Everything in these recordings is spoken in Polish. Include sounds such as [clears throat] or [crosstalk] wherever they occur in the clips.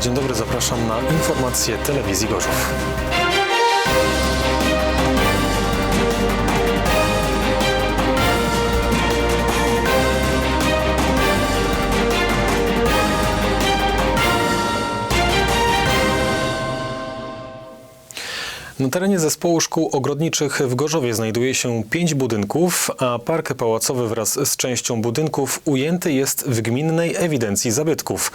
Dzień dobry, zapraszam na informacje telewizji Gorzów. Na terenie zespołu szkół ogrodniczych w Gorzowie znajduje się pięć budynków, a park pałacowy wraz z częścią budynków ujęty jest w gminnej ewidencji zabytków.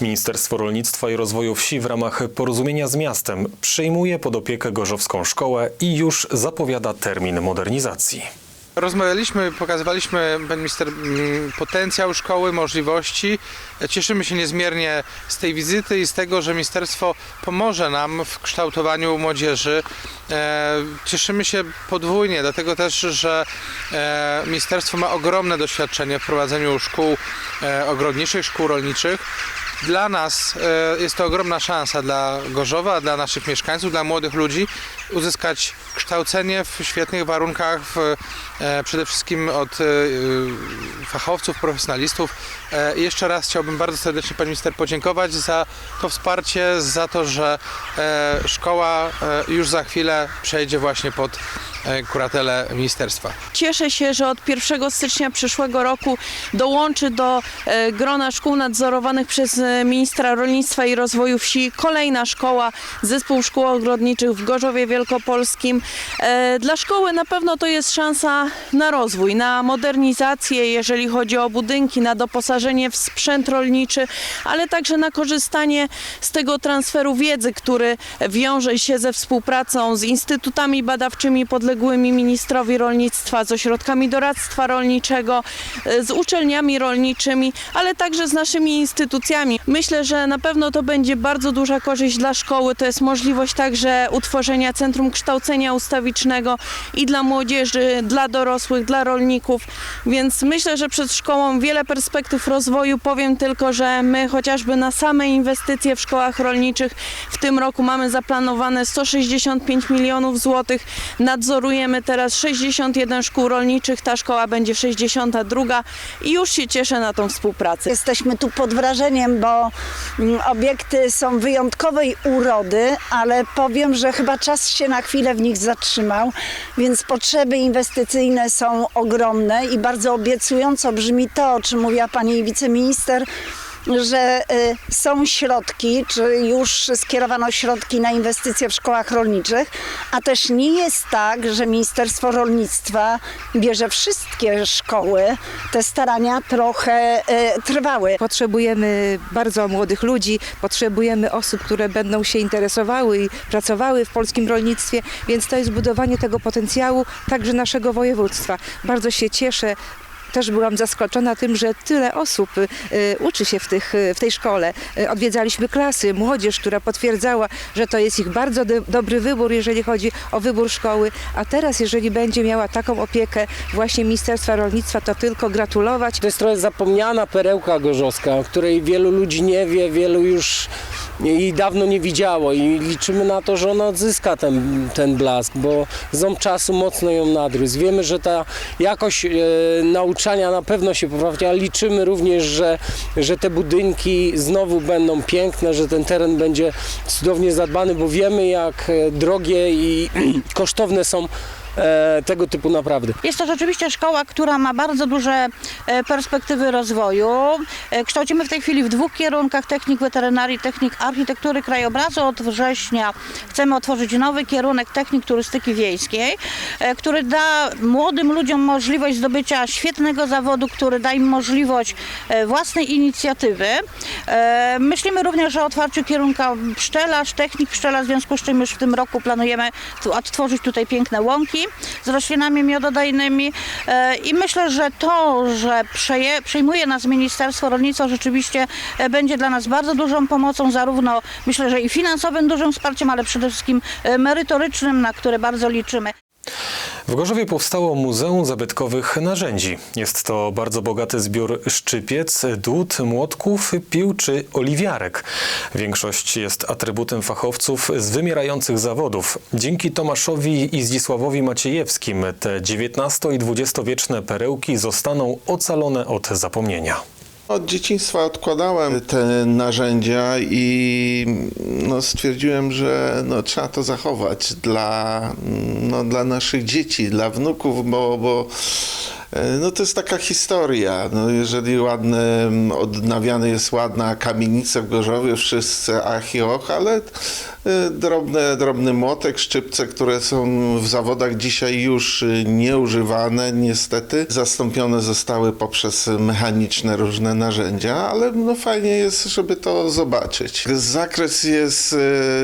Ministerstwo Rolnictwa i Rozwoju Wsi w ramach porozumienia z miastem przyjmuje pod opiekę gorzowską szkołę i już zapowiada termin modernizacji. Rozmawialiśmy, pokazywaliśmy, pan minister, mm, potencjał szkoły, możliwości. Cieszymy się niezmiernie z tej wizyty i z tego, że ministerstwo pomoże nam w kształtowaniu młodzieży. E, Cieszymy się podwójnie, dlatego też, że e, ministerstwo ma ogromne doświadczenie w prowadzeniu szkół e, ogrodniczych, szkół rolniczych. Dla nas jest to ogromna szansa dla Gorzowa, dla naszych mieszkańców, dla młodych ludzi uzyskać kształcenie w świetnych warunkach, w, e, przede wszystkim od e, e, fachowców, profesjonalistów. E, Jeszcze raz chciałbym bardzo serdecznie Pani Minister podziękować za to wsparcie, za to, że e, szkoła e, już za chwilę przejdzie właśnie pod e, kuratelę ministerstwa. Cieszę się, że od 1 stycznia przyszłego roku dołączy do e, grona szkół nadzorowanych przez e, ministra rolnictwa i rozwoju wsi kolejna szkoła, zespół szkół ogrodniczych w Gorzowie Wielkopolskim. E, Dla szkoły na pewno to jest szansa na rozwój, na modernizację, jeżeli chodzi o budynki, na doposażenie w sprzęt rolniczy, ale także na korzystanie z tego transferu wiedzy, który wiąże się ze współpracą z instytutami badawczymi podległymi ministrowi rolnictwa, z ośrodkami doradztwa rolniczego, e, z uczelniami rolniczymi, ale także z naszymi instytucjami. Myślę, że na pewno to będzie bardzo duża korzyść dla szkoły. To jest możliwość także utworzenia Centrum Kształcenia Ustawicznego i dla młodzieży, dla dorosłych, dla rolników. Więc myślę, że przed szkołą wiele perspektyw rozwoju. Powiem tylko, że my chociażby na same inwestycje w szkołach rolniczych w tym roku mamy zaplanowane 165 milionów złotych. Nadzorujemy teraz 61 szkół rolniczych. Ta szkoła będzie 62 i już się cieszę na tą współpracę. Jesteśmy tu pod wrażeniem, bo mm, obiekty są wyjątkowej urody, ale powiem, że chyba czas się na chwilę w nich zatrzymał, więc potrzeby inwestycyjne są ogromne i bardzo obiecująco brzmi to, o czym mówiła pani wiceminister, że y, są środki, czy już skierowano środki na inwestycje w szkołach rolniczych, a też nie jest tak, że Ministerstwo Rolnictwa bierze wszystkie szkoły. Te starania trochę y, trwały. Potrzebujemy bardzo młodych ludzi, potrzebujemy osób, które będą się interesowały i pracowały w polskim rolnictwie, więc to jest budowanie tego potencjału także naszego województwa. Bardzo się cieszę. Też byłam zaskoczona tym, że tyle osób y, uczy się w, tych, y, w tej szkole. Y, Odwiedzaliśmy klasy, młodzież, która potwierdzała, że to jest ich bardzo do, dobry wybór, jeżeli chodzi o wybór szkoły. A teraz, jeżeli będzie miała taką opiekę właśnie Ministerstwa Rolnictwa, to tylko gratulować. To jest trochę zapomniana perełka gorzowska, o której wielu ludzi nie wie, wielu już i dawno nie widziało i liczymy na to, że ona odzyska ten, ten blask, bo ząb czasu mocno ją nadgryzł. Wiemy, że ta jakość e, nauczania na pewno się poprawi, ale liczymy również, że, że te budynki znowu będą piękne, że ten teren będzie cudownie zadbany, bo wiemy jak e, drogie i [clears throat] kosztowne są e, tego typu naprawy. Jest to rzeczywiście szkoła, która ma bardzo duże e, perspektywy rozwoju. E, Kształcimy w tej chwili w dwóch kierunkach technik weterynarii, technik architektury krajobrazu. Od września chcemy otworzyć nowy kierunek technik turystyki wiejskiej, który da młodym ludziom możliwość zdobycia świetnego zawodu, który da im możliwość własnej inicjatywy. Myślimy również o otwarciu kierunka pszczelarz, technik pszczelarz, w związku z czym już w tym roku planujemy tu- odtworzyć tutaj piękne łąki z roślinami miododajnymi E, i myślę, że to, że przeje, przejmuje nas Ministerstwo Rolnictwa rzeczywiście e, będzie dla nas bardzo dużą pomocą, zarówno myślę, że i finansowym dużym wsparciem, ale przede wszystkim e, merytorycznym, na które bardzo liczymy. W Gorzowie powstało Muzeum Zabytkowych Narzędzi. Jest to bardzo bogaty zbiór szczypiec, dłut, młotków, pił czy oliwiarek. Większość jest atrybutem fachowców z wymierających zawodów. Dzięki Tomaszowi i Zdzisławowi Maciejewskim te XIX i XX wieczne perełki zostaną ocalone od zapomnienia. Od dzieciństwa odkładałem te narzędzia i no, stwierdziłem, że no, trzeba to zachować dla, no, dla naszych dzieci, dla wnuków, bo, bo e, no, to jest taka historia. No, jeżeli ładne, m, odnawiany jest ładna kamienica w Gorzowie, wszyscy ach i och, ale drobne, drobny młotek, szczypce, które są w zawodach dzisiaj już e, nieużywane, niestety. Zastąpione zostały poprzez mechaniczne różne narzędzia, ale no fajnie jest, żeby to zobaczyć. Zakres jest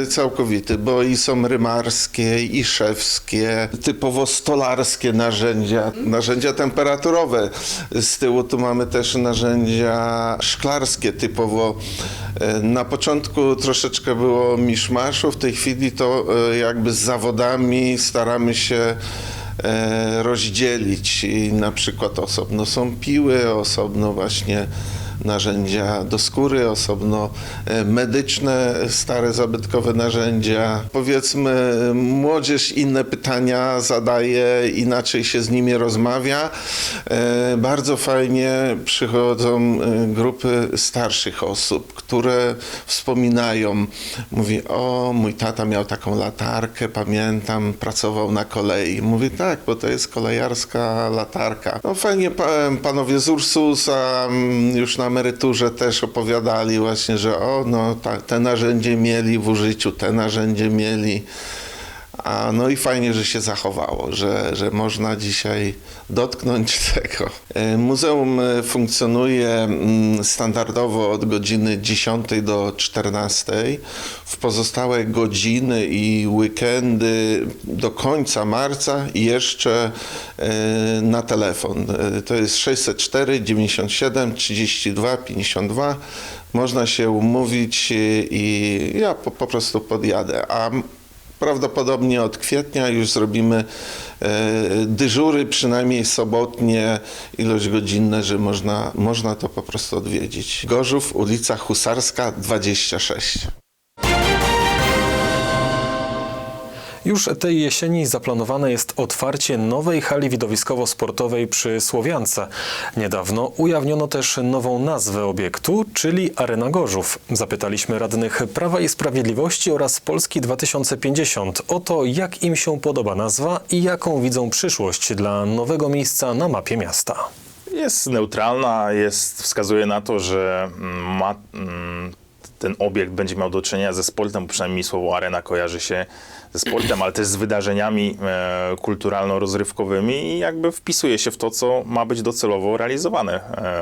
e, całkowity, bo i są rymarskie, i szewskie, typowo stolarskie narzędzia, narzędzia temperaturowe. Z tyłu tu mamy też narzędzia szklarskie, typowo. E, Na początku troszeczkę było miszmaszu, w tej chwili to e, jakby z zawodami staramy się e, rozdzielić i na przykład osobno są piły, osobno właśnie narzędzia do skóry, osobno e, medyczne, stare zabytkowe narzędzia. Powiedzmy, młodzież inne pytania zadaje, inaczej się z nimi rozmawia. E, Bardzo fajnie przychodzą e, grupy starszych osób, które wspominają, mówi, o mój tata miał taką latarkę, pamiętam, pracował na kolei. Mówi, tak, bo to jest kolejarska latarka. No fajnie pa, panowie z Ursusa mm, już na emeryturze też opowiadali właśnie, że o, no ta, te narzędzie mieli w użyciu, te narzędzie mieli. A no i fajnie, że się zachowało, że, że można dzisiaj dotknąć [laughs] tego. E, Muzeum e, funkcjonuje mm, standardowo od godziny 10 do 14. W pozostałe godziny i weekendy do końca marca jeszcze e, na telefon. To jest 604 97 32 52. Można się umówić i ja po, po prostu podjadę. A Prawdopodobnie od kwietnia już zrobimy e, dyżury, przynajmniej sobotnie, ilość godzinne, że można, można to po prostu odwiedzić. Gorzów, ulica Husarska 26. Już tej jesieni zaplanowane jest otwarcie nowej hali widowiskowo-sportowej przy Słowiance. Niedawno ujawniono też nową nazwę obiektu, czyli Arena Gorzów. Zapytaliśmy radnych Prawa i Sprawiedliwości oraz Polski 2050 o to, jak im się podoba nazwa i jaką widzą przyszłość dla nowego miejsca na mapie miasta. Jest neutralna, jest, wskazuje na to, że ma, mm, ten obiekt będzie miał do czynienia ze sportem, bo przynajmniej słowo arena kojarzy się ze sportem, ale też z wydarzeniami e, kulturalno-rozrywkowymi i jakby wpisuje się w to, co ma być docelowo realizowane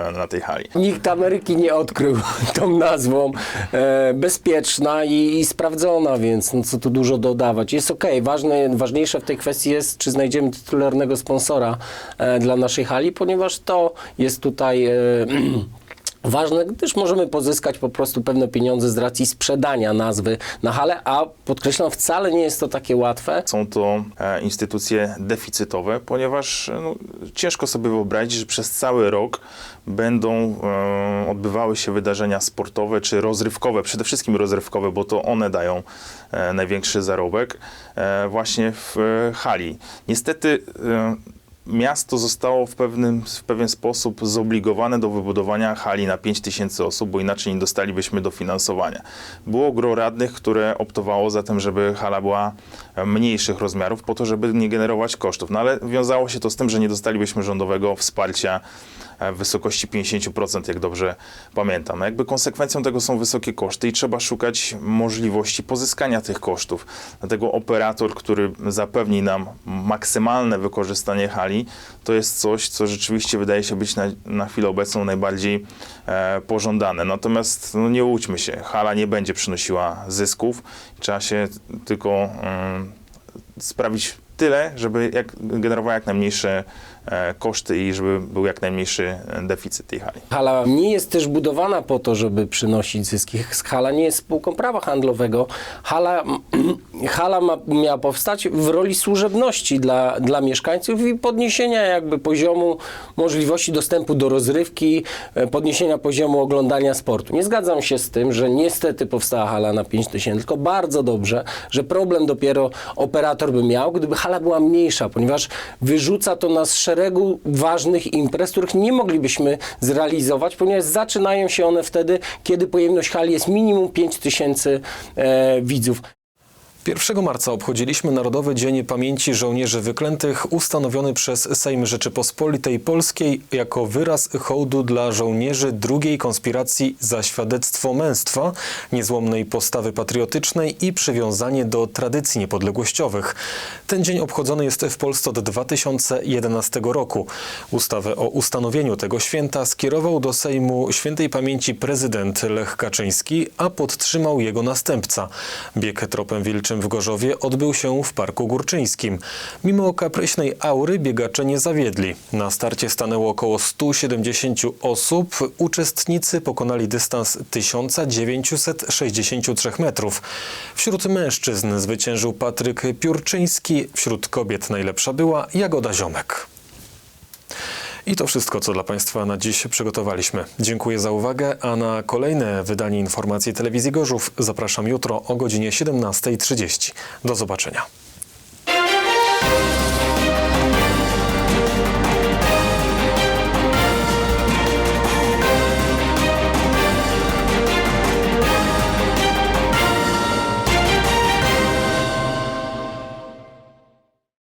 e, na tej hali. Nikt Ameryki nie odkrył [laughs] tą nazwą. E, bezpieczna i, i sprawdzona, więc no co tu dużo dodawać. Jest okej. Ważne, ważniejsze w tej kwestii jest, czy znajdziemy tytularnego sponsora e, dla naszej hali, ponieważ to jest tutaj. E, [clears throat] Ważne, gdyż możemy pozyskać po prostu pewne pieniądze z racji sprzedania nazwy na halę, a podkreślam, wcale nie jest to takie łatwe. Są to e, instytucje deficytowe, ponieważ e, no, ciężko sobie wyobrazić, że przez cały rok będą e, odbywały się wydarzenia sportowe czy rozrywkowe, przede wszystkim rozrywkowe, bo to one dają e, największy zarobek e, właśnie w e, hali. Niestety e, miasto zostało w, pewnym, w pewien sposób zobligowane do wybudowania hali na 5 tysięcy osób, bo inaczej nie dostalibyśmy dofinansowania. Było gro radnych, które optowało za tym, żeby hala była mniejszych rozmiarów, po to, żeby nie generować kosztów. No ale wiązało się to z tym, że nie dostalibyśmy rządowego wsparcia e, w wysokości 50%, jak dobrze pamiętam. No jakby konsekwencją tego są wysokie koszty i trzeba szukać możliwości pozyskania tych kosztów. Dlatego operator, który zapewni nam maksymalne wykorzystanie hali, to jest coś, co rzeczywiście wydaje się być na, na chwilę obecną najbardziej e, pożądane. Natomiast no, nie łudźmy się, hala nie będzie przynosiła zysków. Trzeba się tylko mm, sprawić tyle, żeby jak, generowała jak najmniejsze koszty i żeby był jak najmniejszy e, deficyt tej hali. Hala nie jest też budowana po to, żeby przynosić zyski. Hala nie jest spółką prawa handlowego. Hala, [clears throat] hala ma, miała powstać w roli służebności dla, dla mieszkańców i podniesienia jakby poziomu możliwości dostępu do rozrywki, e, podniesienia poziomu oglądania sportu. Nie zgadzam się z tym, że niestety powstała hala na 5 tysięcy, tylko bardzo dobrze, że problem dopiero operator by miał, gdyby hala była mniejsza, ponieważ wyrzuca to nas szereg szeregu ważnych imprez, których nie moglibyśmy zrealizować, ponieważ zaczynają się one wtedy, kiedy pojemność hali jest minimum 5 tysięcy e, widzów. 1 marca obchodziliśmy Narodowy Dzień Pamięci Żołnierzy Wyklętych, ustanowiony przez Sejm Rzeczypospolitej Polskiej jako wyraz hołdu dla żołnierzy drugiej konspiracji za świadectwo męstwa, niezłomnej postawy patriotycznej i przywiązanie do tradycji niepodległościowych. Ten dzień obchodzony jest w Polsce od 2011 roku. Ustawę o ustanowieniu tego święta skierował do Sejmu świętej pamięci prezydent Lech Kaczyński, a podtrzymał jego następca. Bieg tropem wilczym w Gorzowie odbył się w Parku Górczyńskim. Mimo kapryśnej aury biegacze nie zawiedli. Na starcie stanęło około 170 osób. Uczestnicy pokonali dystans 1963 metrów. Wśród mężczyzn zwyciężył Patryk Piórczyński, wśród kobiet najlepsza była Jagoda Ziomek. I to wszystko, co dla Państwa na dziś przygotowaliśmy. Dziękuję za uwagę, a na kolejne wydanie informacji telewizji Gorzów zapraszam jutro o godzinie 17.30. Do zobaczenia.